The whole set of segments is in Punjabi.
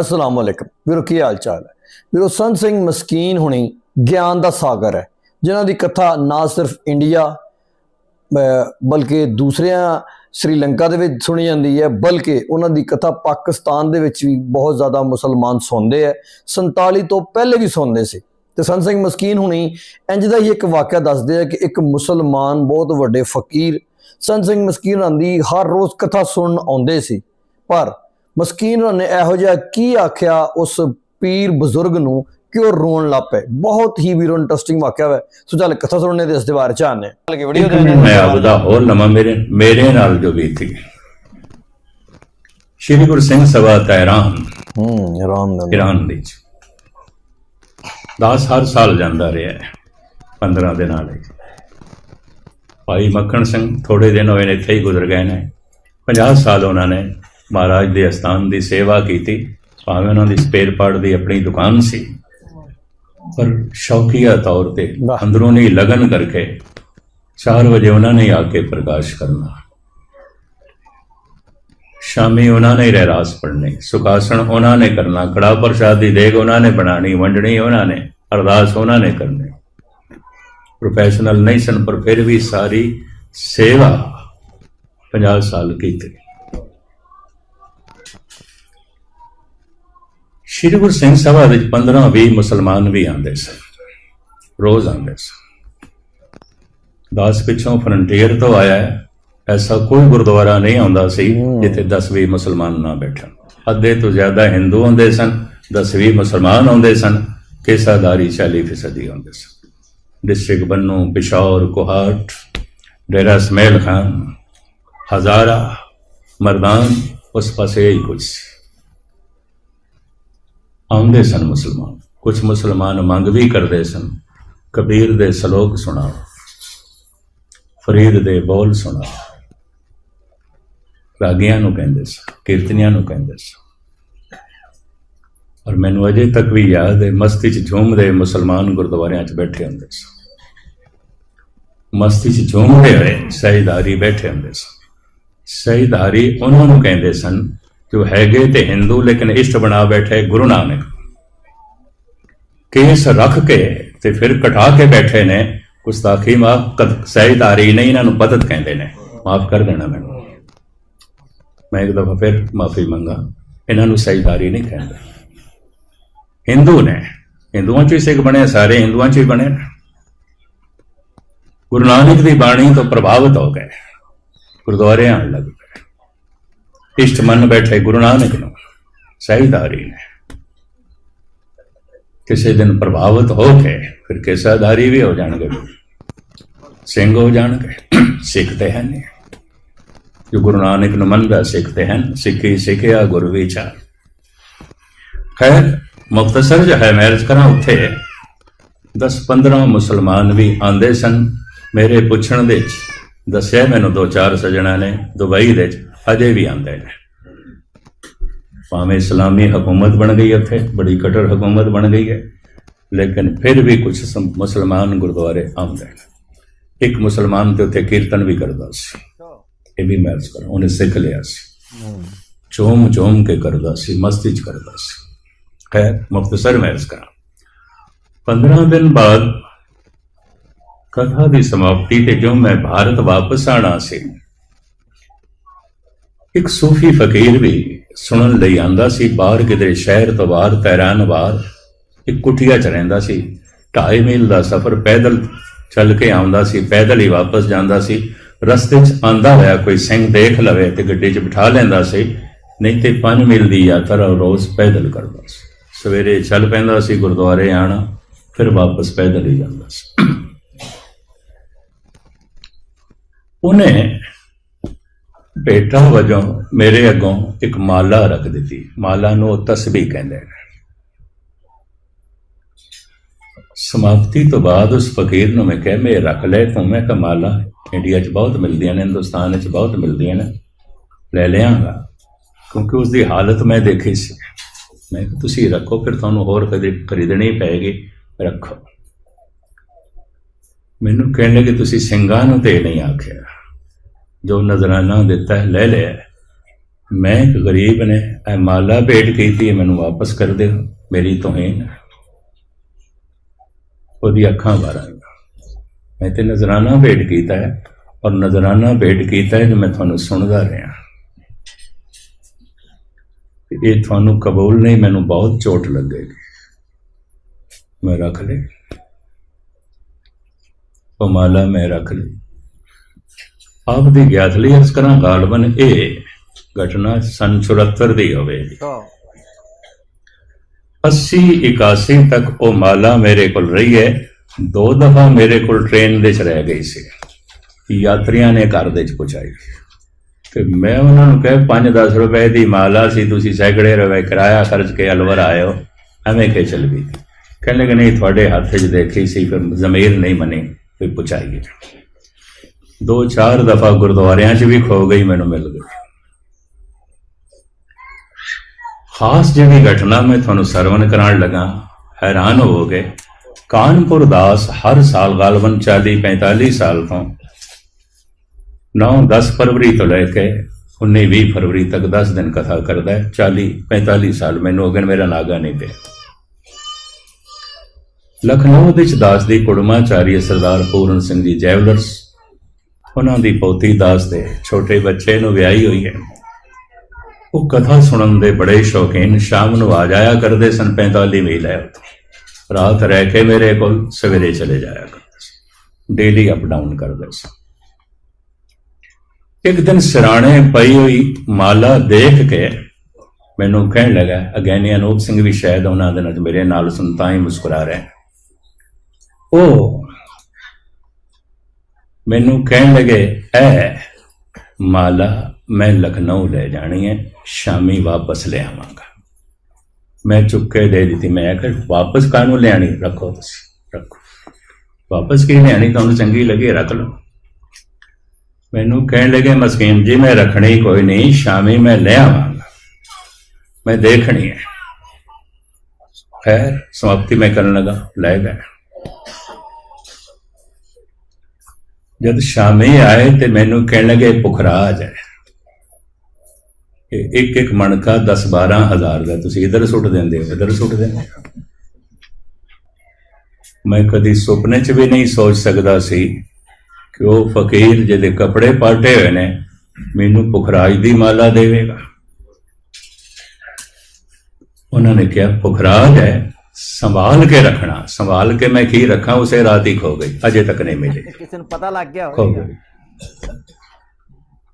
ਅਸਲਾਮ ਵਾਲੇਕਮ ਵੀਰੋ, ਕੀ ਹਾਲ ਚਾਲ ਹੈ? ਵੀਰੋ, ਸੰਤ ਸਿੰਘ ਮਸਕੀਨ ਹੁਣੀ ਗਿਆਨ ਦਾ ਸਾਗਰ ਹੈ, ਜਿਨ੍ਹਾਂ ਦੀ ਕਥਾ ਨਾ ਸਿਰਫ ਇੰਡੀਆ ਬਲਕਿ ਦੂਸਰਿਆਂ ਸ਼੍ਰੀਲੰਕਾ ਦੇ ਵਿੱਚ ਸੁਣੀ ਜਾਂਦੀ ਹੈ, ਬਲਕਿ ਉਹਨਾਂ ਦੀ ਕਥਾ ਪਾਕਿਸਤਾਨ ਦੇ ਵਿੱਚ ਵੀ ਬਹੁਤ ਜ਼ਿਆਦਾ ਮੁਸਲਮਾਨ ਸੁਣਦੇ ਹੈ। 47 ਤੋਂ ਪਹਿਲੇ ਵੀ ਸੁਣਦੇ ਸੀ। ਤੇ ਸੰਤ ਸਿੰਘ ਮਸਕੀਨ ਹੁਣੀ ਇੰਜ ਦਾ ਹੀ ਇੱਕ ਵਾਕਿਆ ਦੱਸਦੇ ਆ ਕਿ ਇੱਕ ਮੁਸਲਮਾਨ ਬਹੁਤ ਵੱਡੇ ਫਕੀਰ ਸੰਤ ਸਿੰਘ ਮਸਕੀਨ ਹੋਰਾਂ ਦੀ ਹਰ ਰੋਜ਼ ਕਥਾ ਸੁਣਨ ਆਉਂਦੇ ਸੀ। ਪਰ ਮਸਕੀਨ ਹੋਰਾਂ ਨੇ ਇਹੋ ਜਿਹਾ ਕੀ ਆਖਿਆ ਉਸ ਪੀਰ ਬਜ਼ੁਰਗ ਨੂੰ ਕਿ ਉਹ ਰੋਣ ਲੱਗ ਪਏ। ਬਹੁਤ ਹੀ ਵੀਰੋ ਇੰਟਰਸਟਿੰਗ ਵਾਕਿਆ ਹੈ ਸੋ ਚੱਲ ਕਥਾ ਸੁਣਨੇ ਦੇ ਇਸ ਦੇ ਬਾਰੇ ਚਾਹਨੇ ਕਿ ਵੀਡੀਓ ਮੈਂ ਆਪਦਾ ਹੋਰ ਲਵਾਂ ਮੇਰੇ ਮੇਰੇ ਨਾਲ ਜੋ ਬੀਤ। ਸ਼੍ਰੀ ਗੁਰੂ ਸਿੰਘ ਸਭਾ ਤਹਿਰਾਨ ਹੂੰ ਆਰਾਮ ਨਾਲ ਇਰਾਨ ਵਿੱਚ। 10 ਹਰ ਸਾਲ ਜਾਂਦਾ ਰਿਹਾ ਹੈ 15 ਦਿਨਾਂ ਲਈ। ਭਾਈ ਮੱਖਣ ਸਿੰਘ ਥੋੜੇ ਦਿਨ ਹੋਏ ਨੇ ਇੱਥੇ ਹੀ ਗੁਜ਼ਰ ਗਏ ਨੇ। 50 ਸਾਲ ਉਹਨਾਂ ਨੇ ਮਹਾਰਾਜ ਦੇ ਅਸਥਾਨ ਦੀ ਸੇਵਾ ਕੀਤੀ। ਭਾਵੇਂ ਉਹਨਾਂ ਦੀ ਸਪੇਅਰ ਪਾਰਟ ਦੀ ਆਪਣੀ ਦੁਕਾਨ ਸੀ। ਪਰ ਸ਼ੌਕੀਆ ਤੌਰ ਤੇ ਵਾਹ। ਅੰਦਰੂਨੀ ਲਗਨ ਕਰਕੇ 4 ਵਜੇ ਉਹਨਾਂ ਨੇ ਆ ਕੇ ਪ੍ਰਕਾਸ਼ ਕਰਨਾ। ਸ਼ਾਮੀ ਉਹਨਾਂ ਨੇ ਰਹਿਰਾਸ ਪੜ੍ਹਨੀ। ਸੁਖਾਸਣ ਉਹਨਾਂ ਨੇ ਕਰਨਾ। ਕੜਾ ਪ੍ਰਸ਼ਾਦ ਦੀ ਦੇਗ ਉਹਨਾਂ ਨੇ ਬਣਾਣੀ ਵੰਡਣੀ ਉਹਨਾਂ ਨੇ। ਅਰਦਾਸ ਉਹਨਾਂ ਨੇ ਕਰਨੀ। ਪ੍ਰੋਫੈਸ਼ਨਲ ਨਹੀਂ ਸਨ ਪਰ ਫਿਰ ਵੀ ਸਾਰੀ ਸੇਵਾ 50 ਸਾਲ ਕੀਤੀ। ਸ਼੍ਰੀ ਗੁਰੂ ਸਿੰਘ ਸਭਾ ਵਿੱਚ 15 20 ਮੁਸਲਮਾਨ ਵੀ ਆਉਂਦੇ ਸਨ, ਰੋਜ਼ ਆਉਂਦੇ ਸਨ। ਦਾਸ ਪਿੱਛੋਂ ਫਰੰਟੀਅਰ ਤੋਂ ਆਇਆ ਐਸਾ ਕੋਈ ਗੁਰਦੁਆਰਾ ਨਹੀਂ ਆਉਂਦਾ ਸੀ ਜਿੱਥੇ 10-20 ਮੁਸਲਮਾਨ ਨਾ ਬੈਠਣ। ਅੱਧੇ ਤੋਂ ਜ਼ਿਆਦਾ ਹਿੰਦੂ ਆਉਂਦੇ ਸਨ 10-20 ਮੁਸਲਮਾਨ ਆਉਂਦੇ ਸਨ, ਕੇਸਾਦਾਰੀ 40 ਫੀਸਦੀ ਆਉਂਦੇ ਸਨ। ਡਿਸਟ੍ਰਿਕਟ ਬੰਨੂ ਪਿਸ਼ੌਰ, ਕੋਹਾਟ, ਡੇਰਾ ਸਮੇਲ ਖਾਨ, ਹਜ਼ਾਰਾ, ਮਰਦਾਨ, ਉਸ ਪਾਸੇ ਹੀ ਕੁਝ ਸੀ। ਆਉਂਦੇ ਸਨ ਮੁਸਲਮਾਨ। ਕੁਝ ਮੁਸਲਮਾਨ ਮੰਗ ਵੀ ਕਰਦੇ ਸਨ, ਕਬੀਰ ਦੇ ਸ਼ਲੋਕ ਸੁਣਾਓ, ਫਰੀਦ ਦੇ ਬੋਲ ਸੁਣਾਓ। ਰਾਗੀਆਂ ਨੂੰ ਕਹਿੰਦੇ ਸਨ, ਕੀਰਤਨੀਆਂ ਨੂੰ ਕਹਿੰਦੇ ਸਨ। ਔਰ ਮੈਨੂੰ ਅਜੇ ਤੱਕ ਵੀ ਯਾਦ ਹੈ, ਮਸਤੀ 'ਚ ਝੂਮਦੇ ਮੁਸਲਮਾਨ ਗੁਰਦੁਆਰਿਆਂ 'ਚ ਬੈਠੇ ਹੁੰਦੇ ਸਨ। ਮਸਤੀ 'ਚ ਝੂਮਦੇ ਹੋਏ ਸਹਿਦਾਰੀ ਬੈਠੇ ਹੁੰਦੇ ਸਨ। ਸਹਿਦਾਰੀ ਉਹਨਾਂ ਨੂੰ ਕਹਿੰਦੇ ਸਨ ਜੋ ਹੈਗੇ ਤੇ ਹਿੰਦੂ ਲੇਕਿਨ ਇਸ਼ਟ ਬਣਾ ਬੈਠੇ ਗੁਰੂ ਨਾਨਕ। ਕੇਸ ਰੱਖ ਕੇ ਤੇ ਫਿਰ ਕਟਾ ਕੇ ਬੈਠੇ ਨੇ ਗੁਸਤਾਖੀ ਮਾਫ ਸਹਿਦਾਰੀ ਨਹੀਂ, ਇਹਨਾਂ ਨੂੰ ਪਤਤ ਕਹਿੰਦੇ ਨੇ। ਮਾਫ ਕਰ ਦੇਣਾ ਮੈਨੂੰ। ਮੈਂ ਇੱਕ ਦਫਾ ਫਿਰ ਮਾਫੀ ਮੰਗਾ। ਇਹਨਾਂ ਨੂੰ ਸਹਿਦਾਰੀ ਨਹੀਂ ਕਹਿੰਦੇ। ਹਿੰਦੂ ਨੇ ਹਿੰਦੂਆਂ ਚੋਂ ਹੀ ਸਿੱਖ ਬਣੇ, ਸਾਰੇ ਹਿੰਦੂਆਂ ਚ ਹੀ ਬਣੇ ਗੁਰੂ ਨਾਨਕ ਦੀ ਬਾਣੀ ਤੋਂ ਪ੍ਰਭਾਵਿਤ ਹੋ ਗਏ। ਗੁਰਦੁਆਰੇ ਆਉਣ ਲੱਗ। ਪਏ ਇਸ਼ਟ ਮੰਨ ਬੈਠੇ ਗੁਰੂ ਨਾਨਕ ਨੂੰ ਸਹਿਦਾਰੀ ਨੇ ਕਿਸੇ ਦਿਨ ਪ੍ਰਭਾਵਿਤ ਹੋ ਕੇ ਫਿਰ ਕੇਸਾਦਾਰੀ ਵੀ ਹੋ ਜਾਣਗੇ ਸਿੰਘ ਹੋ ਜਾਣਗੇ ਸਿੱਖਦੇ ਹਨ ਨਹੀਂ ਜੋ ਗੁਰੂ ਨਾਨਕ ਨੂੰ ਮੰਨਦਾ ਸਿੱਖਦੇ ਹਨ ਸਿੱਖੀ ਸਿੱਖਿਆ ਗੁਰੂ ਵਿਚਾਰ ਖੈਰ ਮੁਖਤਸਰ ਜੋ ਹੈ ਮੈਰਿਜ ਕਰਾਂ ਉੱਥੇ 10-15 ਮੁਸਲਮਾਨ ਵੀ ਆਂਦੇ ਸਨ ਮੇਰੇ ਪੁੱਛਣ ਦੇ ਵਿੱਚ ਦੱਸਿਆ ਮੈਨੂੰ ਦੋ ਚਾਰ ਸਜਣਾ ਨੇ ਦੁਬਈ ਦੇ ਵਿੱਚ ਅਜੇ ਵੀ ਆਉਂਦੇ ਨੇ। ਭਾਵੇਂ ਇਸਲਾਮੀ ਹਕੂਮਤ ਬਣ ਗਈ ਉੱਥੇ, ਬੜੀ ਕਟਰ ਹਕੂਮਤ ਬਣ ਗਈ ਹੈ, ਲੇਕਿਨ ਫਿਰ ਵੀ ਕੁਝ ਮੁਸਲਮਾਨ ਗੁਰਦੁਆਰੇ ਆਉਂਦੇ ਨੇ। ਇੱਕ ਮੁਸਲਮਾਨ ਤੇ ਉੱਥੇ ਕੀਰਤਨ ਵੀ ਕਰਦਾ ਸੀ। ਇਹ ਵੀ ਮੈਰਿਜ ਕਰ ਉਹਨੇ ਸਿੱਖ ਲਿਆ ਸੀ। ਚੋਮ ਚੋਮ ਕੇ ਕਰਦਾ ਸੀ ਮਸਤੀ ਚ ਕਰਦਾ ਸੀ। ਖੈਰ ਮੁਖਤਸਰ ਮੈਰਿਜ ਕਰਾਂ। 15 ਦਿਨ ਬਾਅਦ ਕਥਾ ਦੀ ਸਮਾਪਤੀ ਤੇ ਜੋ ਮੈਂ ਭਾਰਤ ਵਾਪਸ ਆਣਾ ਸੀ ਇੱਕ ਸੂਫੀ ਫਕੀਰ ਵੀ ਸੁਣਨ ਲਈ ਆਂਦਾ ਸੀ, ਬਾਹਰ ਕਿਤੇ ਸ਼ਹਿਰ ਤੋਂ ਬਾਹਰ ਤਹਿਰਾਨ ਬਾਹਰ, ਇੱਕ ਕੁਟਿਆ ਚ ਰਹਿੰਦਾ ਸੀ। 2.5 ਮੀਲ ਦਾ ਸਫ਼ਰ ਪੈਦਲ ਚੱਲ ਕੇ ਆਉਂਦਾ ਸੀ, ਪੈਦਲ ਹੀ ਵਾਪਸ ਜਾਂਦਾ ਸੀ। ਰਸਤੇ 'ਚ ਆਂਦਾ ਹੋਇਆ ਕੋਈ ਸਿੰਘ ਦੇਖ ਲਵੇ ਤੇ ਗੱਡੀ 'ਚ ਬਿਠਾ ਲੈਂਦਾ ਸੀ, ਨਹੀਂ ਤੇ 5 ਮੀਲ ਦੀ ਯਾਤਰਾ ਰੋਜ਼ ਪੈਦਲ ਕਰਦਾ ਸੀ। ਸਵੇਰੇ ਚੱਲ ਪੈਂਦਾ ਸੀ ਗੁਰਦੁਆਰੇ ਆਣਾ, ਫਿਰ ਵਾਪਸ ਪੈਦਲ ਹੀ ਜਾਂਦਾ ਸੀ। ਉਹਨੇ ਬੇਟਾ ਵਜੋਂ ਮੇਰੇ ਅੱਗੋਂ ਇੱਕ ਮਾਲਾ ਰੱਖ ਦਿੱਤੀ। ਮਾਲਾ ਨੂੰ ਉਹ ਤਸਬੀਹ ਕਹਿੰਦੇ ਨੇ ਸਮਾਪਤੀ ਤੋਂ ਬਾਅਦ ਉਸ ਫਕੀਰ ਨੂੰ ਮੈਂ ਕਿਹਾ ਮੈਂ ਰੱਖ ਲੈ ਤੂੰ। ਮੈਂ ਕਿਹਾ, ਮਾਲਾ, ਇੰਡੀਆ 'ਚ ਬਹੁਤ ਮਿਲਦੀਆਂ ਨੇ, ਹਿੰਦੁਸਤਾਨ 'ਚ ਬਹੁਤ ਮਿਲਦੀਆਂ ਨੇ। ਲੈ ਲਿਆਂਗਾ। ਕਿਉਂਕਿ ਉਸ ਦੀ ਹਾਲਤ ਮੈਂ ਦੇਖੀ ਸੀ। ਮੈਂ ਤੁਸੀਂ ਰੱਖੋ, ਫਿਰ ਤੁਹਾਨੂੰ ਹੋਰ ਕਦੇ ਖਰੀਦਣੀ ਪਏਗੀ ਰੱਖੋ। ਮੈਨੂੰ ਕਹਿਣ ਲੱਗੇ, ਤੁਸੀਂ ਸਿੰਘਾਂ ਨੂੰ ਤੇ ਨਹੀਂ ਆਖਿਆ। ਜੋ ਨਜ਼ਰਾਨਾ ਦਿੱਤਾ ਹੈ, ਲੈ ਲਿਆ ਮੈਂ ਇੱਕ ਗਰੀਬ ਨੇ, ਇਹ ਮਾਲਾ ਭੇਟ ਕੀਤੀ ਹੈ, ਮੈਨੂੰ ਵਾਪਸ ਕਰ ਦਿਓ, ਮੇਰੀ ਤੋਹੀਨ ਹੈ। ਉਹਦੀ ਅੱਖਾਂ ਬਾਹਰ ਮੈਂ ਤੇ ਨਜ਼ਰਾਨਾ ਭੇਟ ਕੀਤਾ ਹੈ, ਔਰ ਨਜ਼ਰਾਨਾ ਭੇਟ ਕੀਤਾ ਹੈ, ਜੋ ਮੈਂ ਤੁਹਾਨੂੰ ਸੁਣਦਾ ਰਿਹਾ। ਇਹ ਤੁਹਾਨੂੰ ਕਬੂਲ ਨਹੀਂ, ਮੈਨੂੰ ਬਹੁਤ ਚੋਟ ਲੱਗੇਗੀ। ਮੈਂ ਰੱਖ ਲਈ। ਉਹ ਮਾਲਾ ਮੈਂ ਰੱਖ ਲਈ। ਆਪ ਦੀ ਗਿਆਤ ਲਈ ਅਰਜ਼ ਕਰਾਂ ਗਾਲਬਨ ਇਹ ਘਟਨਾ ਸੰਨ 74 ਦੀ ਹੋਵੇਗੀ 80 81 ਤੱਕ ਉਹ ਮਾਲਾ ਮੇਰੇ ਕੋਲ ਰਹੀ ਹੈ। ਦੋ ਦਫਾ ਮੇਰੇ ਕੋਲ ਟ੍ਰੇਨ ਦੇ ਚ ਰਹਿ ਗਈ ਸੀ। ਯਾਤਰੀਆਂ ਨੇ ਘਰ ਦੇ ਚ ਪਹੁੰਚਾਈ ਤੇ ਮੈਂ ਉਹਨਾਂ ਨੂੰ ਕਹੇ 5-10 ਰੁਪਏ ਦੀ ਮਾਲਾ ਸੀ ਤੁਸੀਂ ਸੈਂਕੜੇ ਰੁਪਏ ਕਿਰਾਇਆ ਖਰਚ ਕੇ ਅਲਵਰ ਹੋ ਐਵੇਂ ਕਿ ਚੱਲ ਗਈ। ਕਹਿੰਦੇ ਕਿ ਨਹੀਂ ਤੁਹਾਡੇ ਹੱਥ 'ਚ ਦੇਖੀ ਸੀ ਫਿਰ ਜ਼ਮੀਰ ਨਹੀਂ ਮਨੀ ਫਿਰ ਪਹੁੰਚਾਈਏ ਦੋ ਚਾਰ ਦਫਾ ਗੁਰਦੁਆਰਿਆਂ 'ਚ ਵੀ ਖੋ ਗਈ ਮੈਨੂੰ ਮਿਲ ਗਈ ਖਾਸ ਜਿਹੜੀ ਘਟਨਾ ਮੈਂ ਤੁਹਾਨੂੰ ਸਰਵਨ ਕਰਾਉਣ ਲੱਗਾ, ਹੈਰਾਨ ਹੋਵੋਗੇ ਕਾਨਪੁਰ ਦਾਸ ਹਰ ਸਾਲ ਗਾਲਬਨ 40 45 ਸਾਲ ਤੋਂ 9 10 ਫਰਵਰੀ ਤੋਂ ਲੈ ਕੇ 19 20 ਫਰਵਰੀ ਤੱਕ 10 ਦਿਨ ਕਥਾ ਕਰਦਾ ਹੈ। 40 45 ਸਾਲ ਮੈਨੂੰ ਅਗਨ ਮੇਰਾ ਨਾਗਾ ਨਹੀਂ ਪਿਆ। ਲਖਨਊ ਵਿੱਚ ਦਾਸ ਦੀ ਕੁੜਮਾਚਾਰੀ ਸਰਦਾਰ ਪੂਰਨ ਸਿੰਘ ਜੀ ਜੈਵਲਰਸ ਉਹਨਾਂ ਦੀ ਪੋਤੀ ਦਾਸ ਦੇ ਛੋਟੇ ਬੱਚੇ ਨੂੰ ਵਿਆਹੀ ਹੋਈ ਹੈ। ਉਹ ਕਥਾ ਸੁਣਨ ਦੇ ਬੜੇ ਸ਼ੌਕੀਨ ਸ਼ਾਮ ਨੂੰ ਆ ਜਾਇਆ ਕਰਦੇ ਸਨ 45 ਮੀਲ ਹੈ ਉੱਥੋਂ। ਰਾਤ ਰਹਿ ਕੇ ਮੇਰੇ ਕੋਲ ਸਵੇਰੇ ਚਲੇ ਜਾਇਆ ਕਰਦੇ ਸੀ ਡੇਲੀ ਅਪ ਡਾਊਨ ਕਰਦੇ ਸੀ ਇੱਕ ਦਿਨ ਸਿਰਾਣੇ ਪਈ ਹੋਈ ਮਾਲਾ ਦੇਖ ਕੇ ਮੈਨੂੰ ਕਹਿਣ ਲੱਗਾ ਅਗੈਨੀ ਅਨੂਪ ਸਿੰਘ ਵੀ ਸ਼ਾਇਦ ਉਹਨਾਂ ਦੇ ਨਾਲ ਮੇਰੇ ਨਾਲ ਸੁਣ ਹੀ ਮੁਸਕਰਾ ਰਹੇ ਉਹ ਮੈਨੂੰ ਕਹਿਣ ਲੱਗੇ, ਐ, ਮਾਲਾ, ਮੈਂ ਲਖਨਊ ਲੈ ਜਾਣੀ ਹੈ ਸ਼ਾਮੀ ਵਾਪਸ ਲੈ ਆਵਾਂਗਾ। ਮੈਂ ਚੁੱਕ ਕੇ ਦੇ ਦਿੱਤੀ, ਮੈਂ ਕਿਹਾ, ਵਾਪਸ ਕਾਹਨੂੰ ਲਿਆਣੀ ਰੱਖੋ ਤੁਸੀਂ, ਰੱਖੋ। ਵਾਪਸ ਕੀ ਲਿਆਣੀ ਤੁਹਾਨੂੰ ਚੰਗੀ ਲੱਗੇ, ਰੱਖ ਲਓ। ਮੈਨੂੰ ਕਹਿਣ ਲੱਗੇ, ਮਸਕੀਨ ਜੀ, ਮੈਂ ਰੱਖਣੀ ਕੋਈ ਨਹੀਂ, ਸ਼ਾਮੀ ਮੈਂ ਲੈ ਆਵਾਂਗਾ। ਮੈਂ ਦੇਖਣੀ ਹੈ ਖੈਰ, ਸਮਾਪਤੀ ਮੈਂ ਕਰਨ ਲੱਗਾ, ਲੈ ਗਏ। ਜਦ ਸ਼ਾਮੀ ਆਏ ਤੇ ਮੈਨੂੰ ਕਹਿਣ ਲੱਗੇ, ਪੁਖਰਾਜ ਹੈ। ਇਹ ਇੱਕ ਇੱਕ ਮਣਕਾ 10 12 ਹਜ਼ਾਰ ਦਾ। ਤੁਸੀਂ ਇਧਰ ਸੁੱਟ ਦਿੰਦੇ ਹੋ, ਇਧਰ ਸੁੱਟ ਦਿੰਦੇ ਹੋ। ਮੈਂ ਕਦੀ ਸੁਪਨੇ 'ਚ ਵੀ ਨਹੀਂ ਸੋਚ ਸਕਦਾ ਸੀ ਕਿ ਉਹ ਫਕੀਰ ਜਿਹਦੇ ਕੱਪੜੇ ਪਾਟੇ ਹੋਏ ਨੇ, ਮੈਨੂੰ ਪੁਖਰਾਜ ਦੀ ਮਾਲਾ ਦੇਵੇਗਾ। ਉਹਨਾਂ ਨੇ ਕਿਹਾ, ਪੁਖਰਾਜ ਹੈ? ਸੰਭਾਲ ਕੇ ਰੱਖਣਾ ਸੰਭਾਲ ਕੇ ਮੈਂ ਕੀ ਰੱਖਾਂ ਉਸੇ ਰਾਤ ਹੀ ਖੋ ਗਈ ਅਜੇ ਤੱਕ ਨਹੀਂ ਮਿਲੀ। ਕਿਸੇ ਨੂੰ ਪਤਾ ਲੱਗ ਗਿਆ ਖੋ ਗਈ।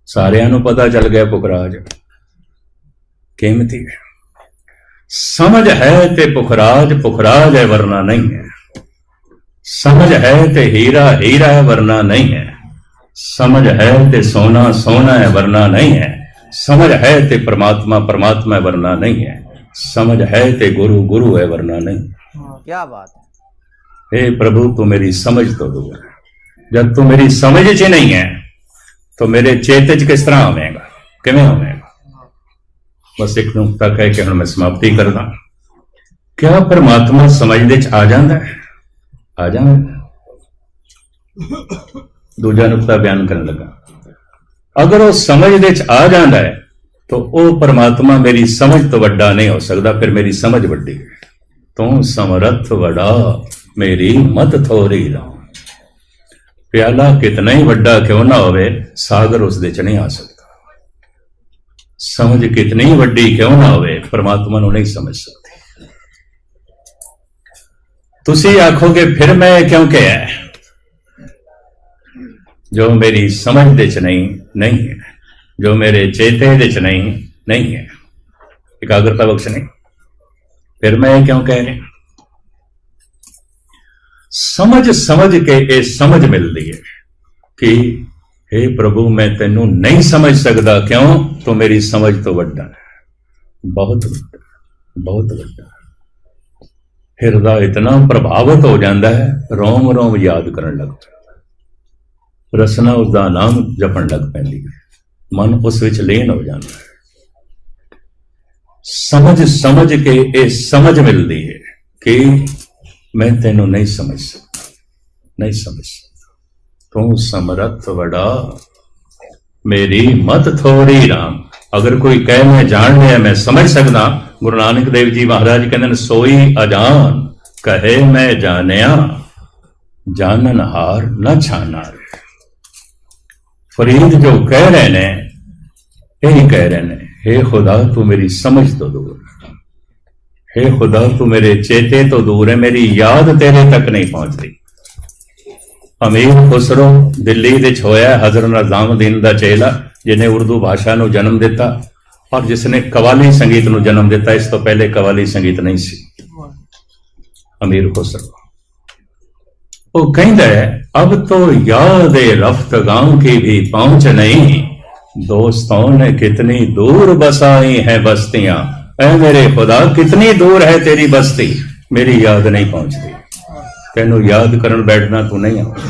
ਸਾਰਿਆਂ ਨੂੰ ਪਤਾ ਚੱਲ ਗਿਆ ਪੁਖਰਾਜ ਕੀਮਤੀ ਹੈ। ਸਮਝ ਹੈ ਤੇ ਪੁਖਰਾਜ ਪੁਖਰਾਜ ਹੈ ਵਰਨਾ ਨਹੀਂ ਹੈ। ਸਮਝ ਹੈ ਤੇ ਹੀਰਾ ਹੀਰਾ ਹੈ ਵਰਨਾ ਨਹੀਂ ਹੈ। ਸਮਝ ਹੈ ਤੇ ਸੋਨਾ ਸੋਨਾ ਹੈ ਵਰਨਾ ਨਹੀਂ ਹੈ। ਸਮਝ ਹੈ ਤੇ ਪ੍ਰਮਾਤਮਾ ਪ੍ਰਮਾਤਮਾ ਹੈ ਵਰਨਾ ਨਹੀਂ ਹੈ। समझ है ते गुरु गुरु है वरना नहीं। हाँ, क्या बात है। हे प्रभु तू मेरी समझ तो दो। जब तू मेरी समझ च नहीं है तो मेरे चेत च किस तरह आवेगा किमें आवेगा बस एक नुकता कह के हम मैं समाप्ति करदा क्या परमात्मा समझ दे आ जाता है? आ जाता दूजा नुकता बयान कर लगा। अगर वो समझ दे आ जाता है ਆ ਜਾਂਦਾ ਹੈ ਤਾਂ ਉਹ ਪਰਮਾਤਮਾ ਮੇਰੀ ਸਮਝ ਤੋਂ ਵੱਡਾ ਨਹੀਂ ਹੋ ਸਕਦਾ, ਫਿਰ ਮੇਰੀ ਸਮਝ ਵੱਡੀ ਹੈ। ਤੂੰ ਸਮਰੱਥ ਵਡਾ, ਮੇਰੀ ਮਤ ਥੋਰੀ ਪਿਆਲਾ ਕਿਤਨਾ ਹੀ ਵੱਡਾ ਕਿਉਂ ਨਾ ਹੋਵੇ, ਸਾਗਰ ਉਸ ਦੇ ਚ ਨਹੀਂ ਆ ਸਕਦਾ। ਸਮਝ ਕਿਤਨੀ ਹੀ ਵੱਡੀ ਕਿਉਂ ਨਾ ਹੋਵੇ, ਪਰਮਾਤਮਾ ਨੂੰ ਨਹੀਂ ਸਮਝ ਸਕਦੇ। ਤੁਸੀਂ ਆਖੋਗੇ, ਫਿਰ ਮੈਂ ਕਿਉਂ ਕਿਹਾ ਜੋ ਮੇਰੀ ਸਮਝ ਦੇ ਚ ਨਹੀਂ ਨਹੀਂ ਹੈ। ਜੋ ਮੇਰੇ ਚੇਤੇ ਦੇ ਚ ਨਹੀਂ ਨਹੀਂ ਹੈ ਇਕਾਗਰਤਾ ਬਖਸ਼ ਨਹੀਂ ਫਿਰ ਮੈਂ ਇਹ ਕਿਉਂ ਕਹਿ ਰਿਹਾ ਸਮਝ ਸਮਝ ਕੇ ਇਹ ਸਮਝ ਮਿਲਦੀ ਹੈ ਕਿ हे ਪ੍ਰਭੂ ਮੈਂ ਤੈਨੂੰ ਨਹੀਂ ਸਮਝ ਸਕਦਾ ਕਿਉਂ ਤੂੰ ਮੇਰੀ ਸਮਝ ਤੋਂ ਵੱਡਾ ਹੈ ਬਹੁਤ ਵੱਡਾ ਬਹੁਤ ਵੱਡਾ ਹਿਰਦਾ ਇਤਨਾ ਪ੍ਰਭਾਵਿਤ ਹੋ ਜਾਂਦਾ ਹੈ ਰੋਮ ਰੋਮ ਯਾਦ ਕਰਨ ਲੱਗ ਪੈਂਦਾ ਰਸਨਾ ਉਸ ਦਾ ਨਾਮ ਜਪਣ ਲੱਗ ਪੈਂਦੀ ਹੈ ਮਨ ਉਸ ਵਿੱਚ ਲੀਨ ਹੋ ਜਾਂਦਾ ਹੈ। ਸਮਝ ਸਮਝ ਕੇ ਇਹ ਸਮਝ ਮਿਲਦੀ ਹੈ ਕਿ ਮੈਂ ਤੈਨੂੰ ਨਹੀਂ ਸਮਝ ਸਕਦਾ, ਨਹੀਂ ਸਮਝ ਸਕਦਾ। ਤੂੰ ਸਮਰੱਥ ਵੜਾ ਮੇਰੀ ਮਤ ਥੋੜੀ ਰਾਮ। ਅਗਰ ਕੋਈ ਕਹੇ ਮੈਂ ਜਾਣ ਲਿਆ ਮੈਂ ਸਮਝ ਸਕਦਾ, ਗੁਰੂ ਨਾਨਕ ਦੇਵ ਜੀ ਮਹਾਰਾਜ ਕਹਿੰਦੇ ਨੇ, ਸੋਈ ਅਜਾਨ, ਕਹੇ ਮੈਂ ਜਾਣਿਆ ਜਾਣਨ ਹਾਰ ਨਾ ਛਾਨਾ ਫਰੀਦ ਜੋ ਕਹਿ ਰਹੇ ਨੇ ਇਹੀ ਕਹਿ ਰਹੇ ਨੇ हे खुदा तू मेरी समझ तो दूर हे खुदा तू मेरे चेते तो दूर है मेरी याद तेरे तक नहीं पहुंचती ਅਮੀਰ ਖੁਸਰੋ ਦਿੱਲੀ ਵਿੱਚ ਹੋਇਆ ਹਜ਼ਰਤ ਨਿਜ਼ਾਮੁਦੀਨ ਦਾ ਚੇਲਾ ਜਿਹਨੇ ਉਰਦੂ ਭਾਸ਼ਾ ਨੂੰ ਜਨਮ ਦਿੱਤਾ ਔਰ ਜਿਸ ਨੇ ਕਵਾਲੀ ਸੰਗੀਤ ਨੂੰ ਜਨਮ ਦਿੱਤਾ ਇਸ ਤੋਂ ਪਹਿਲੇ ਕਵਾਲੀ ਸੰਗੀਤ ਨਹੀਂ ਸੀ ਅਮੀਰ ਖੁਸਰੋ ਉਹ ਕਹਿੰਦਾ ਹੈ ਅਬ तो याद रफ्तगां की भी पहुंच नहीं दोस्तों ने कितनी दूर बसाई है बस्तियां ऐ मेरे खुदा कितनी दूर है तेरी बस्ती मेरी याद नहीं पहुंचती ਤੈਨੂੰ ਯਾਦ ਕਰਨ ਬੈਠਣਾ ਤੂੰ ਨਹੀਂ ਆਉਂਦਾ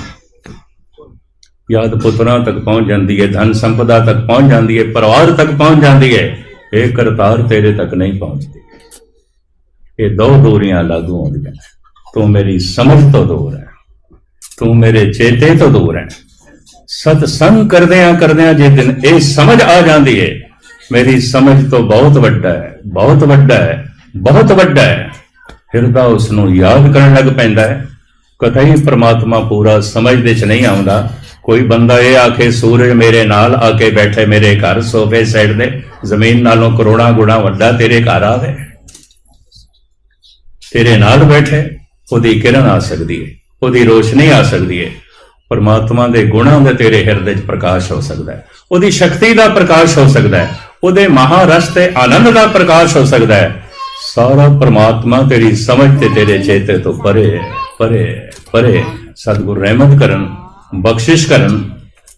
ਯਾਦ ਪੁੱਤਰਾਂ ਤੱਕ ਪਹੁੰਚ ਜਾਂਦੀ ਹੈ ਧਨ ਸੰਪਦਾ ਤੱਕ ਪਹੁੰਚ ਜਾਂਦੀ ਹੈ ਪਰਿਵਾਰ ਤੱਕ ਪਹੁੰਚ ਜਾਂਦੀ ਹੈ ਇਹ ਕਰਤਾਰ ਤੇਰੇ ਤੱਕ ਨਹੀਂ ਪਹੁੰਚਦੀ ਇਹ ਦੋ ਦੂਰੀਆਂ ਲਾਗੂ ਹੁੰਦੀਆਂ ਨੇ। ਤੂੰ ਮੇਰੀ ਸਮਝ ਤੋਂ ਦੂਰ ਹੈ ਤੂੰ ਮੇਰੇ ਚੇਤੇ ਤੋਂ ਦੂਰ ਹੈ ਸਤ ਸੰਗ ਕਰਦਿਆਂ ਕਰਦਿਆਂ ਜੇ ਦਿਨ ਇਹ ਸਮਝ ਆ ਜਾਂਦੀ ਹੈ ਮੇਰੀ ਸਮਝ ਤੋਂ ਬਹੁਤ ਵੱਡਾ ਹੈ, ਬਹੁਤ ਵੱਡਾ ਹੈ, ਬਹੁਤ ਵੱਡਾ ਹੈ। ਹਿਰਦਾ ਉਸ ਨੂੰ ਯਾਦ ਕਰਨ ਲੱਗ ਪੈਂਦਾ ਹੈ। ਕਤਈ ਪ੍ਰਮਾਤਮਾ ਪੂਰਾ ਸਮਝਦੇ ਚ ਨਹੀਂ ਆਉਂਦਾ। ਕੋਈ ਬੰਦਾ ਇਹ ਆਖੇ, ਸੂਰਜ ਮੇਰੇ ਨਾਲ ਆ ਕੇ ਬੈਠੇ, ਮੇਰੇ ਘਰ ਸੋਫੇ ਸਾਈਡ ਦੇ ਜ਼ਮੀਨ ਨਾਲੋਂ ਕਰੋੜਾਂ ਗੁਣਾ ਵੱਡਾ ਤੇਰੇ ਘਰ ਆਵੇ। ਤੇਰੇ ਨਾਲ ਬੈਠੇ, ਉਹਦੀ ਕਿਰਨ ਆ ਸਕਦੀ ਹੈ ਉਹਦੀ ਰੋਸ਼ਨੀ ਆ ਸਕਦੀ ਹੈ ਪਰਮਾਤਮਾ ਦੇ ਗੁਣਾਂ ਦੇ ਤੇਰੇ ਹਿਰਦੇ 'ਚ ਪ੍ਰਕਾਸ਼ ਹੋ ਸਕਦਾ ਹੈ ਉਹਦੀ ਸ਼ਕਤੀ ਦਾ ਪ੍ਰਕਾਸ਼ ਹੋ ਸਕਦਾ ਹੈ ਉਹਦੇ ਮਹਾਰਸ ਤੇ ਆਨੰਦ ਦਾ ਪ੍ਰਕਾਸ਼ ਹੋ ਸਕਦਾ ਹੈ ਸਾਰਾ ਪਰਮਾਤਮਾ ਤੇਰੀ ਸਮਝ ਤੇ ਤੇਰੇ ਚੇਤੇ ਤੋਂ ਪਰੇ ਪਰੇ ਪਰੇ ਸਤਿਗੁਰ ਰਹਿਮਤ ਕਰਨ, ਬਖਸ਼ਿਸ਼ ਕਰਨ,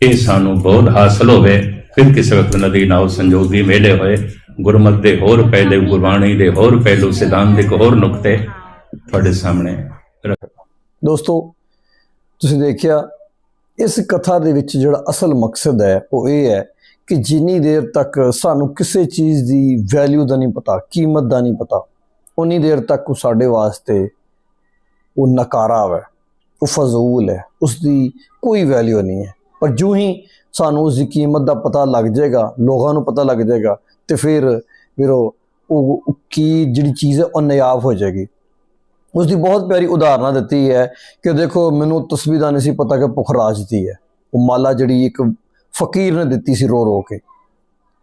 ਇਹ ਸਾਨੂੰ ਬਹੁਤ ਹਾਸਲ ਹੋਵੇ। ਫਿਰ ਕਿਸੇ ਵਕਤ ਨਦੀ ਨਾਉ ਸੰਜੋਗੀ ਮੇਲੇ ਹੋਏ। ਗੁਰਮਤ ਦੇ ਹੋਰ ਪਹਿਲੇ, ਗੁਰਬਾਣੀ ਦੇ ਹੋਰ ਪਹਿਲੂ, ਸਿਧਾਂਤਿਕ ਹੋਰ ਨੁਕਤੇ ਤੁਹਾਡੇ ਸਾਹਮਣੇ ਰੱਖ ਦੋਸਤੋ, ਤੁਸੀਂ ਦੇਖਿਆ, ਇਸ ਕਥਾ ਦੇ ਵਿੱਚ ਜਿਹੜਾ ਅਸਲ ਮਕਸਦ ਹੈ, ਉਹ ਇਹ ਹੈ ਕਿ ਜਿੰਨੀ ਦੇਰ ਤੱਕ ਸਾਨੂੰ ਕਿਸੇ ਚੀਜ਼ ਦੀ ਵੈਲਿਊ ਦਾ ਨਹੀਂ ਪਤਾ, ਕੀਮਤ ਦਾ ਨਹੀਂ ਪਤਾ, ਉਨੀ ਦੇਰ ਤੱਕ ਉਹ ਸਾਡੇ ਵਾਸਤੇ ਉਹ ਨਕਾਰਾ ਹੈ, ਉਹ ਫਜ਼ੂਲ ਹੈ ਉਸ ਦੀ ਕੋਈ ਵੈਲਿਊ ਨਹੀਂ ਹੈ। ਪਰ ਜੂ ਹੀ ਸਾਨੂੰ ਉਸ ਦੀ ਕੀਮਤ ਦਾ ਪਤਾ ਲੱਗ ਜਾਏਗਾ, ਲੋਕਾਂ ਨੂੰ ਪਤਾ ਲੱਗ ਜਾਏਗਾ, ਤੇ ਫਿਰ ਫਿਰ ਉਹ ਉਹ ਕੀ ਜਿਹੜੀ ਚੀਜ਼ ਹੈ, ਉਹ ਨਾਯਾਬ ਹੋ ਜਾਏਗੀ। ਉਸ ਦੀ ਬਹੁਤ ਪਿਆਰੀ ਉਦਾਹਰਨਾਂ ਦਿੱਤੀ ਹੈ ਕਿ ਦੇਖੋ, ਮੈਨੂੰ ਤਸਵੀਰ ਦਾ ਨਹੀਂ ਸੀ ਪਤਾ ਕਿ ਪੁਖਰਾਜ ਦੀ ਹੈ। ਉਹ ਮਾਲਾ ਜਿਹੜੀ ਇੱਕ ਫਕੀਰ ਨੇ ਦਿੱਤੀ ਸੀ ਰੋ ਰੋ ਕੇ।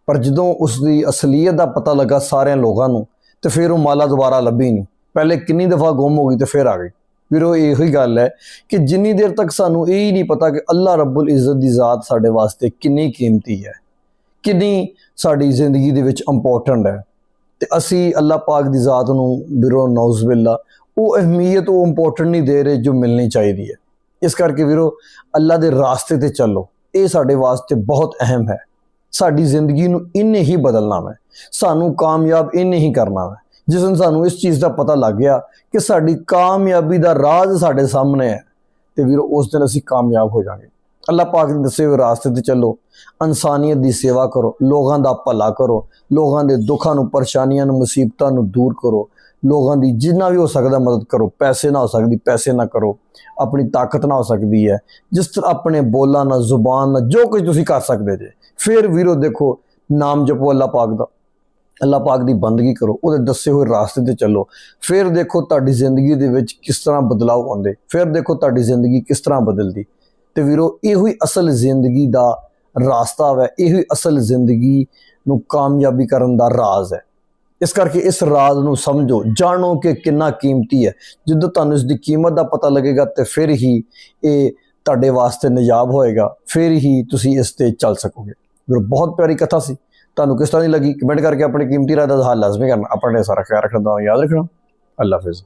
ਪਰ ਜਦੋਂ ਉਸ ਦੀ ਅਸਲੀਅਤ ਦਾ ਪਤਾ ਲੱਗਾ ਸਾਰਿਆਂ ਲੋਕਾਂ ਨੂੰ, ਤੇ ਫਿਰ ਉਹ ਮਾਲਾ ਦੁਬਾਰਾ ਲੱਭੀ ਨਹੀਂ। ਪਹਿਲੇ ਕਿੰਨੀ ਦਫਾ ਗੁੰਮ ਹੋ ਗਈ ਤੇ ਫਿਰ ਆ ਗਈ। ਵੀਰੋ, ਇਹੋ ਹੀ ਗੱਲ ਹੈ ਕਿ ਜਿੰਨੀ ਦੇਰ ਤੱਕ ਸਾਨੂੰ ਇਹ ਹੀ ਨਹੀਂ ਪਤਾ ਕਿ ਅੱਲਾ ਰੱਬੁਲ ਇੱਜ਼ਤ ਦੀ ਜ਼ਾਤ ਸਾਡੇ ਵਾਸਤੇ ਕਿੰਨੀ ਕੀਮਤੀ ਹੈ, ਕਿੰਨੀ ਸਾਡੀ ਜ਼ਿੰਦਗੀ ਦੇ ਵਿੱਚ ਇੰਪੋਰਟੈਂਟ ਹੈ। ਤੇ ਅਸੀਂ ਅੱਲਾ ਪਾਕ ਦੀ ਜ਼ਾਤ ਨੂੰ ਵੀਰੋ ਨੌਜ਼ ਬਿੱਲਾ ਉਹ ਅਹਿਮੀਅਤ ਉਹ ਇੰਪੋਰਟੈਂਟ ਨਹੀਂ ਦੇ ਰਹੇ ਜੋ ਮਿਲਣੀ ਚਾਹੀਦੀ ਹੈ। ਇਸ ਕਰਕੇ ਵੀਰੋ ਅੱਲਾ ਦੇ ਰਾਸਤੇ ਤੇ ਚੱਲੋ। ਇਹ ਸਾਡੇ ਵਾਸਤੇ ਬਹੁਤ ਅਹਿਮ ਹੈ। ਸਾਡੀ ਜ਼ਿੰਦਗੀ ਨੂੰ ਇੰਨੇ ਹੀ ਬਦਲਣਾ ਹੈ। ਸਾਨੂੰ ਕਾਮਯਾਬ ਇੰਨੇ ਹੀ ਕਰਨਾ ਹੈ। ਜਿਸ ਦਿਨ ਸਾਨੂੰ ਇਸ ਚੀਜ਼ ਦਾ ਪਤਾ ਲੱਗ ਗਿਆ ਕਿ ਸਾਡੀ ਕਾਮਯਾਬੀ ਦਾ ਰਾਜ਼ ਸਾਡੇ ਸਾਹਮਣੇ ਹੈ, ਤੇ ਵੀਰੋ, ਉਸ ਦਿਨ ਅਸੀਂ ਕਾਮਯਾਬ ਹੋ ਜਾਵਾਂਗੇ। ਅੱਲਾਹ ਪਾਕ ਦੇ ਦੱਸੇ ਹੋਏ ਰਾਸਤੇ ਤੇ ਚੱਲੋ। ਇਨਸਾਨੀਅਤ ਦੀ ਸੇਵਾ ਕਰੋ। ਲੋਕਾਂ ਦਾ ਭਲਾ ਕਰੋ। ਲੋਕਾਂ ਦੇ ਦੁੱਖਾਂ ਨੂੰ, ਪਰੇਸ਼ਾਨੀਆਂ ਨੂੰ, ਮੁਸੀਬਤਾਂ ਨੂੰ ਦੂਰ ਕਰੋ। ਲੋਕਾਂ ਦੀ ਜਿੰਨਾ ਵੀ ਹੋ ਸਕਦਾ ਮਦਦ ਕਰੋ, ਪੈਸੇ ਨਾ ਹੋ ਸਕਦੀ, ਪੈਸੇ ਨਾ ਕਰੋ, ਆਪਣੀ ਤਾਕਤ ਨਾ ਹੋ ਸਕਦੀ ਹੈ। ਜਿਸ ਤਰ੍ਹਾਂ ਆਪਣੇ ਬੋਲਾਂ ਨਾਲ, ਜ਼ੁਬਾਨ ਨਾਲ, ਜੋ ਕੁਝ ਤੁਸੀਂ ਕਰ ਸਕਦੇ ਜੇ। ਫਿਰ ਵੀਰੋ ਦੇਖੋ, ਨਾਮ ਜਪੋ ਅੱਲਾਹ ਪਾਕ ਦਾ। ਅੱਲਾਹ ਪਾਕ ਦੀ ਬੰਦਗੀ ਕਰੋ, ਉਹਦੇ ਦੱਸੇ ਹੋਏ ਰਾਸਤੇ ਤੇ ਚੱਲੋ। ਫਿਰ ਦੇਖੋ ਤੁਹਾਡੀ ਜ਼ਿੰਦਗੀ ਦੇ ਵਿੱਚ ਕਿਸ ਤਰ੍ਹਾਂ ਬਦਲਾਅ ਆਉਂਦੇ। ਫਿਰ ਦੇਖੋ ਤੁਹਾਡੀ ਜ਼ਿੰਦਗੀ ਕਿਸ ਤਰ੍ਹਾਂ ਬਦਲਦੀ। ਤੇ ਵੀਰੋ, ਇਹੋ ਹੀ ਅਸਲ ਜ਼ਿੰਦਗੀ ਦਾ ਰਾਸਤਾ ਹੈ ਇਹੋ ਹੀ ਅਸਲ ਜ਼ਿੰਦਗੀ ਨੂੰ ਕਾਮਯਾਬੀ ਕਰਨ ਦਾ ਰਾਜ਼ ਹੈ। ਇਸ ਕਰਕੇ ਇਸ ਰਾਜ਼ ਨੂੰ ਸਮਝੋ, ਜਾਣੋ ਕਿ ਕਿੰਨਾ ਕੀਮਤੀ ਹੈ। ਜਦੋਂ ਤੁਹਾਨੂੰ ਇਸ ਦੀ ਕੀਮਤ ਦਾ ਪਤਾ ਲੱਗੇਗਾ ਤੇ ਫਿਰ ਹੀ ਇਹ ਤੁਹਾਡੇ ਵਾਸਤੇ ਨਜ਼ਾਬ ਹੋਏਗਾ, ਫਿਰ ਹੀ ਤੁਸੀਂ ਇਸ ਤੇ ਚੱਲ ਸਕੋਗੇ। ਵੀਰੋ, ਬਹੁਤ ਪਿਆਰੀ ਕਥਾ ਸੀ। ਤੁਹਾਨੂੰ ਕਿਸ ਤਰ੍ਹਾਂ ਦੀ ਲੱਗੀ? ਕਮੈਂਟ ਕਰਕੇ ਆਪਣੀ ਕੀਮਤੀ ਰਾਏ ਦਾ ਹਾਲ ਲਾਜ਼ਮੀ ਕਰਨਾ ਆਪਣੇ ਸਾਰਾ ਖਿਆਲ ਰੱਖਣਾ ਯਾਦ ਰੱਖਣਾ। ਅੱਲਾ ਹਾਫਿਜ਼।